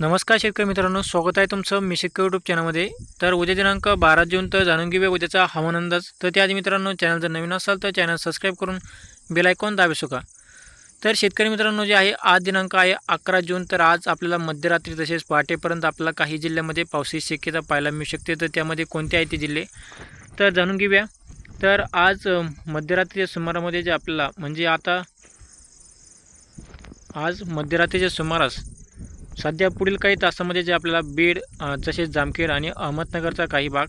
नमस्कार शेतकरी मित्रांनो स्वागत आहे तुमचं मी शेतकरी यूट्यूब चॅनलमध्ये तर उद्या दिनांक बारा जून तर जाणून घेऊया उद्याचा हवामान अंदाज. तर त्याआधी मित्रांनो चॅनल जर नवीन असाल तर चॅनल सबस्क्राईब करून बेल आयकॉन दाबू का तर शेतकरी मित्रांनो जे आहे आज दिनांक आहे अकरा जून. तर आज आपल्याला मध्यरात्री तसेच पहाटेपर्यंत आपल्याला काही जिल्ह्यामध्ये पावसाची शक्यता पाहायला मिळू शकते. तर त्यामध्ये कोणते आहे ते जिल्हे? तर जाणून घेऊया. तर आज मध्यरात्रीच्या सुमारामध्ये जे आपल्याला म्हणजे आता आज मध्यरात्रीच्या सुमारास सध्या पुढील काही तासामध्ये जे आपल्याला बीड तसेच जामखेड आणि अहमदनगरचा काही भाग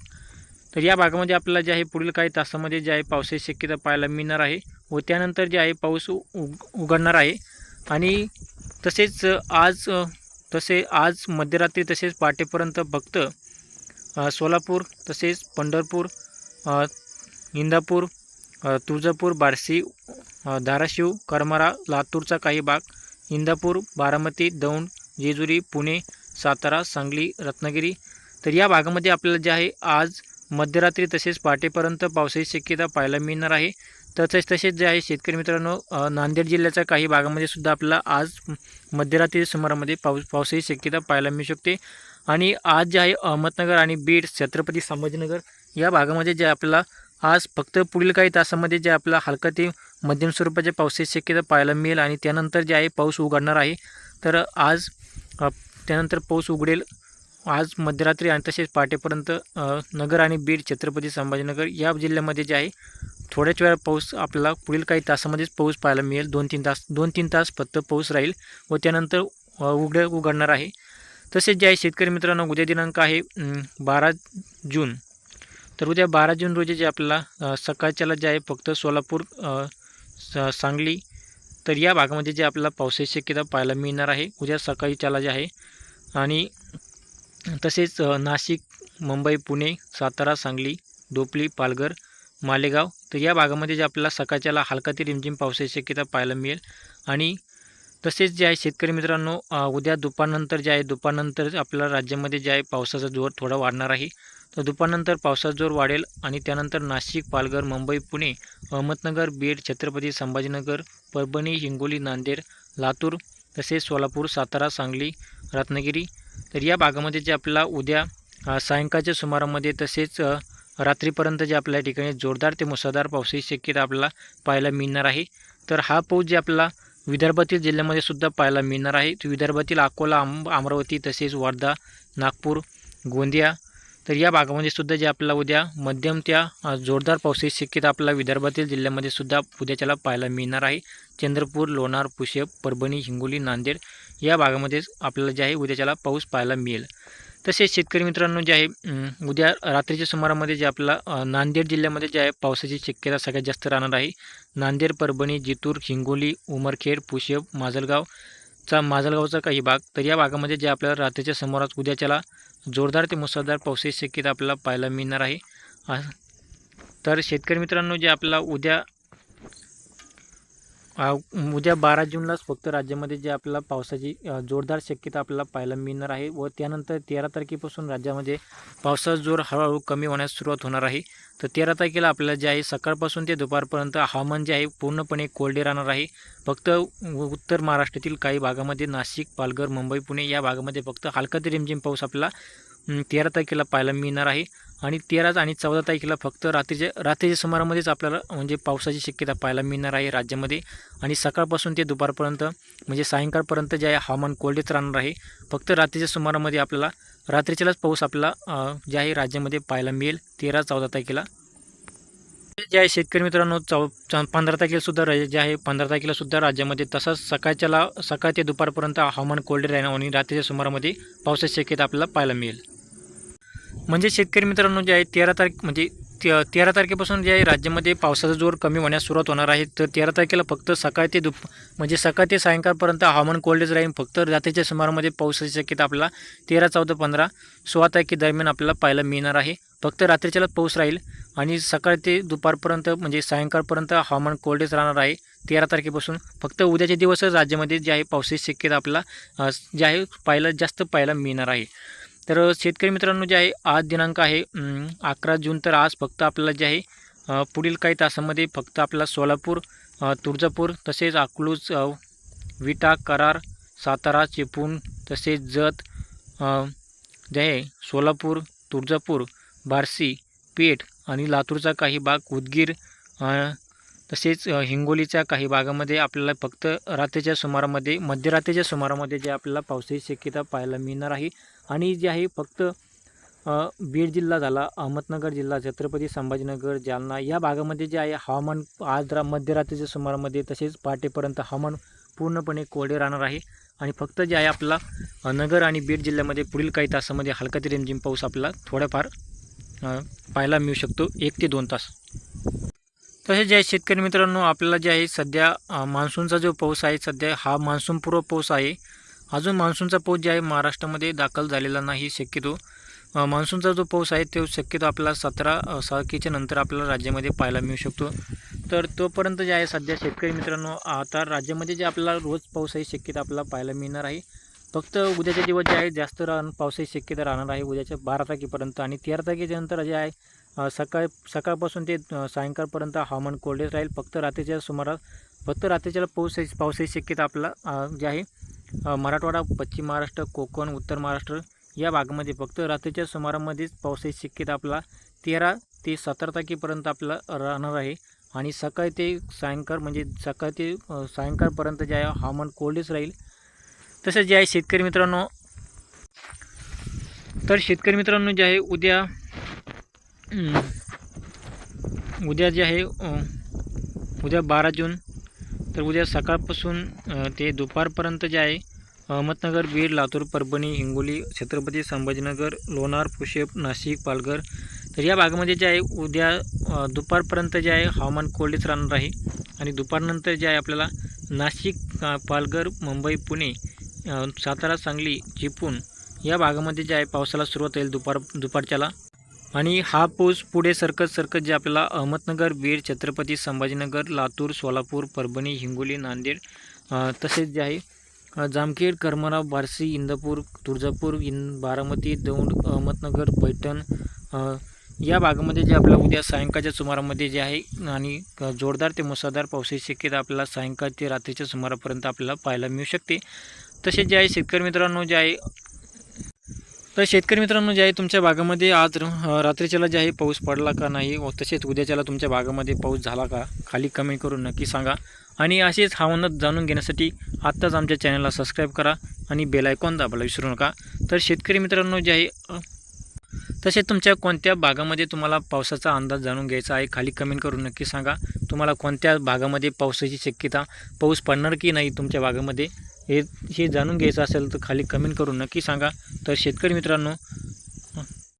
तर या भागामध्ये आपल्याला जे आहे पुढील काही तासामध्ये जे आहे पावसाची शक्यता पाहायला मिळणार आहे व त्यानंतर जे आहे पाऊस उ- उग उघडणार आहे. आणि तसेच आज तसे आज मध्यरात्री तसेच पहाटेपर्यंत फक्त सोलापूर तसेच पंढरपूर इंदापूर तुळजापूर बार्शी धाराशिव करमारा लातूरचा काही भाग इंदापूर बारामती दौंड जेजुरी पुणे सातारा सांगली रत्नागिरी. तर या भागामध्ये आपल्याला जे आहे आज मध्यरात्री तसेच पहाटेपर्यंत पावसाची शक्यता पाहायला मिळणार आहे. तसेच तसेच जे आहे शेतकरी मित्रांनो नांदेड जिल्ह्याच्या काही भागामध्ये सुद्धा आपल्याला आज मध्यरात्री सुमारामध्ये पाऊस पावसाची शक्यता पाहायला मिळू शकते. आणि आज जे आहे अहमदनगर आणि बीड छत्रपती संभाजीनगर या भागामध्ये जे आपल्याला आज फक्त पुढील काही तासामध्ये जे आपल्याला हलका ते मध्यम स्वरूपाच्या पावसाची शक्यता पाहायला मिळेल आणि त्यानंतर जे आहे पाऊस उघडणार आहे. तर आज त्यानंतर पाऊस उघडेल. आज मध्यरात्री आणि तसेच पहाटेपर्यंत नगर आणि बीड छत्रपती संभाजीनगर या जिल्ह्यामध्ये जे आहे थोड्याच वेळा पाऊस आपल्याला पुढील काही तासामध्येच पाऊस पाहायला मिळेल. दोन तीन तास दोन तीन तास फक्त पाऊस राहील व त्यानंतर उघड उघडणार आहे. तसेच जे आहे शेतकरी मित्रांनो उद्या दिनांक आहे बारा जून. तर उद्या बारा जून रोजी जे आपल्याला सकाळच्याला जे आहे फक्त सोलापूर स- सांगली तर या भागामध्ये जे आपल्याला पावसाची शक्यता पाहायला मिळणार आहे उद्या सकाळीच्याला जे आहे. आणि तसेच नाशिक मुंबई पुणे सातारा सांगली डोपली पालघर मालेगाव तर या भागामध्ये जे आपल्याला सकाळच्याला हलका ते रिमझिम पावसाची शक्यता पाहायला मिळेल. आणि तसेच जे आहे शेतकरी मित्रांनो उद्या दुपारनंतर जे आहे दुपारनंतर आपल्या राज्यामध्ये जे आहे पावसाचा जोर थोडा वाढणार आहे. तर दुपारनंतर पावसाचा जोर वाढेल आणि त्यानंतर नाशिक पालघर मुंबई पुणे अहमदनगर बीड छत्रपती संभाजीनगर परभणी हिंगोली नांदेड लातूर तसेच सोलापूर सातारा सांगली रत्नागिरी. तर या भागामध्ये जे आपल्याला उद्या सायंकाळच्या सुमारामध्ये तसेच रात्रीपर्यंत जे आपल्या ठिकाणी जोरदार ते मुसळधार पावसाची शक्यता आपल्याला पाहायला मिळणार आहे. तर हा पाऊस जे आपला विदर्भातील जिल्ह्यामध्ये सुद्धा पाहायला मिळणार आहे. विदर्भातील अकोला आम अमरावती तसेच वर्धा नागपूर गोंदिया तर या भागामध्ये सुद्धा जे आपल्याला उद्या मध्यम त्या जोरदार पावसाची शक्यता आपल्याला विदर्भातील जिल्ह्यामध्ये सुद्धा उद्याच्याला पाहायला मिळणार आहे. चंद्रपूर लोणार पुशेप परभणी हिंगोली नांदेड या भागामध्येच आपल्याला जे आहे उद्याच्याला पाऊस पाहायला मिळेल. तसेच शेतकरी मित्रांनो जे आहे उद्या रात्रीच्या सुमारामध्ये जे आपला नांदेड जिल्ह्यामध्ये जे आहे पावसाची शक्यता सगळ्यात जास्त राहणार आहे. नांदेड परभणी जितूर हिंगोली उमरखेड पुशेप माजलगाव चा माजलगावचा काही भाग तर या भागामध्ये जे आपल्याला रात्रीच्या समोरात उद्याच्याला जोरदार ते मुसळधार पावसाची शक्यता आपल्याला पाहायला मिळणार आहे. तर शेतकरी मित्रांनो जे आपल्याला उद्या उद्या बारा जूनलाच फक्त राज्यामध्ये जे आपल्याला पावसाची जोरदार शक्यता आपल्याला पाहायला मिळणार आहे व त्यानंतर तेरा तारखेपासून राज्यामध्ये पावसाचा जोर हळूहळू कमी होण्यास सुरुवात होणार आहे. तर तेरा तारखेला आपल्याला जे आहे सकाळपासून ते दुपारपर्यंत हवामान जे आहे पूर्णपणे कोरडे राहणार आहे. फक्त उत्तर महाराष्ट्रातील काही भागामध्ये नाशिक पालघर मुंबई पुणे या भागामध्ये फक्त हलका ते रिमझिम पाऊस आपल्याला तेरा तारखेला पाहायला मिळणार आहे. आणि तेरा आणि चौदा तारखेला फक्त रात्रीच्या रात्रीच्या सुमारामध्येच आपल्याला म्हणजे पावसाची शक्यता पाहायला मिळणार आहे राज्यामध्ये. आणि सकाळपासून ते दुपारपर्यंत म्हणजे सायंकाळपर्यंत जे आहे हवामान कोरडेच राहणार आहे फक्त रात्रीच्या सुमारामध्ये आपल्याला रात्रीच्यालाच पाऊस आपल्याला जे आहे राज्यामध्ये पाहायला मिळेल तेरा चौदा तारखेला. जे आहे शेतकरी मित्रांनो चौ पंधरा तारखेलासुद्धा जे आहे पंधरा तारखेला सुद्धा राज्यामध्ये तसंच सकाळच्याला सकाळ ते दुपारपर्यंत हवामान कोरडे राहणार आणि रात्रीच्या सुमारामध्ये पावसाची शक्यता आपल्याला पाहायला मिळेल. म्हणजे शेतकरी मित्रांनो जे आहे तेरा तारीख म्हणजे ते- तेरा तारखेपासून जे आहे राज्यामध्ये पावसाचा जोर कमी होण्यास सुरुवात होणार आहे. तर तेरा तारखेला फक्त सकाळ ते दुप म्हणजे सकाळ ते सायंकाळपर्यंत हवामान कोरडेच राहील. फक्त रात्रीच्या सुमारामध्ये पावसाची शक्यता आपल्याला तेरा चौदा पंधरा सोळा तारखेदरम्यान आपल्याला पाहायला मिळणार आहे. फक्त रात्रीच्याला पाऊस राहील आणि सकाळ ते दुपारपर्यंत म्हणजे सायंकाळपर्यंत हवामान कोरडेच राहणार आहे. तेरा तारखेपासून फक्त उद्याचे दिवसच राज्यामध्ये जे आहे पावसाची शक्यता आपल्याला जे आहे पाहायला जास्त पाहायला मिळणार आहे. तर शेतकरी मित्रांनो जे आहे आज दिनांक आहे अकरा जून. तर आज फक्त आपल्याला जे आहे पुढील काही तासामध्ये फक्त आपला सोलापूर तुळजापूर तसेच अकलूज विटा करार सातारा चिपळूण तसेच जत जे आहे सोलापूर तुळजापूर बार्शी पेठ आणि लातूरचा काही भाग उदगीर तसेच हिंगोलीच्या काही भागामध्ये आपल्याला फक्त रात्रीच्या सुमारामध्ये मध्यरात्रीच्या सुमारामध्ये जे आपल्याला पावसाची शक्यता पाहायला मिळणार आहे. आणि जे आहे फक्त बीड जिल्हा झाला अहमदनगर जिल्हा छत्रपती संभाजीनगर जालना या भागामध्ये जे आहे हवामान आज रा मध्यरात्रीच्या सुमारामध्ये तसेच पहाटेपर्यंत हवामान पूर्णपणे कोरडे राहणार आहे. आणि फक्त जे आहे आपला नगर आणि बीड जिल्ह्यामध्ये पुढील काही तासामध्ये हलका ते रिमझिम पाऊस आपला थोड्याफार पाहायला मिळू शकतो. एक ते दोन तास. तसेच जे आहे शेतकरी मित्रांनो आपल्याला जे आहे सध्या मान्सूनचा जो पाऊस आहे सध्या हा मान्सूनपूर्व पाऊस आहे. अजून मान्सूनचा पाऊस जे आहे महाराष्ट्रामध्ये दाखल झालेला नाही शक्यतो. मान्सूनचा जो पाऊस आहे तो शक्यतो आपला सतरा अ, नंतर आपल्याला राज्यामध्ये पाहायला मिळू शकतो. तर तोपर्यंत जे आहे सध्या शेतकरी मित्रांनो आता राज्यामध्ये जे आपल्याला रोज पावसाची शक्यता आपल्याला पाहायला मिळणार आहे. फक्त उद्याचे दिवस जे आहे जास्त राहण पावसाची शक्यता राहणार आहे. उद्याच्या बारा तारखेपर्यंत आणि तेरा तारखेच्यानंतर जे आहे सकाळ सकाळपासून ते सायंकाळपर्यंत हवामान कोरडेच राहील. फक्त रात्रीच्या सुमारास फक्त रात्रीच्या पाऊस पावसाची शक्यता आपला जे आहे मराठवाडा पश्चिम महाराष्ट्र कोकण उत्तर महाराष्ट्र या भागामध्ये फक्त रात्रीच्या सुमारामध्येच पावसाची शक्यता आपला तेरा ते सतरा तारखेपर्यंत आपला राहणार आहे. आणि सकाळी ते सायंकाळ म्हणजे सकाळ ते सायंकाळपर्यंत जे आहे हवामान कोरडेच राहील. तसेच जे आहे शेतकरी मित्रांनो तर शेतकरी मित्रांनो जे आहे उद्या उद्या जे आहे उद्या बारा जून तर उद्या सकाळपासून ते दुपारपर्यंत जे आहे अहमदनगर बीड लातूर परभणी हिंगोली छत्रपती संभाजीनगर लोणार पुशेप नाशिक पालघर तर या भागामध्ये जे आहे उद्या दुपारपर्यंत जे आहे हवामान कोरडेच राहणार आहे. आणि दुपारनंतर जे आहे आपल्याला नाशिक पालघर मुंबई पुणे सातारा सांगली चिपून या भागामध्ये जे आहे पावसाला सुरुवात होईल दुपार दुपारच्याला. आणि हा पूस पुढे सरकत सरकत जे आपल्याला अहमदनगर बीड छत्रपती संभाजीनगर लातूर सोलापूर परभणी हिंगोली नांदेड तसेच जे आहे जामखेड करमराव बार्शी इंदापूर तुळजापूर इन बारामती दौंड अहमदनगर पैठण या भागामध्ये जे आपल्याला उद्या सायंकाळच्या सुमारामध्ये जे आहे आणि जोरदार ते मुसळधार पावसाची शक्यता आपल्याला सायंकाळ ते रात्रीच्या सुमारापर्यंत आपल्याला पाहायला मिळू शकते. तसेच जे आहे शेतकरी मित्रांनो जे आहे तर शेतकरी मित्रांनो जे आहे तुमच्या भागामध्ये आज रात्रीच्याला जे आहे पाऊस पडला का नाही? व तसेच उद्याच्याला तुमच्या भागामध्ये पाऊस झाला का? खाली कमेंट करून नक्की सांगा. आणि असेच हवामान जाणून घेण्यासाठी आत्ताच आमच्या चॅनलला सबस्क्राईब करा आणि बेल आयकॉन दाबायला विसरू नका. तर शेतकरी मित्रांनो जे आहे तसेच तुमच्या कोणत्या भागामध्ये तुम्हाला पावसाचा अंदाज जाणून घ्यायचा आहे खाली कमेंट करून नक्की सांगा. तुम्हाला कोणत्या भागामध्ये पावसाची शक्यता पाऊस पडणार की नाही तुमच्या भागामध्ये? हे हे जाणून घ्यायचं असेल तर खाली कमेंट करून नक्की सांगा. तर शेतकरी मित्रांनो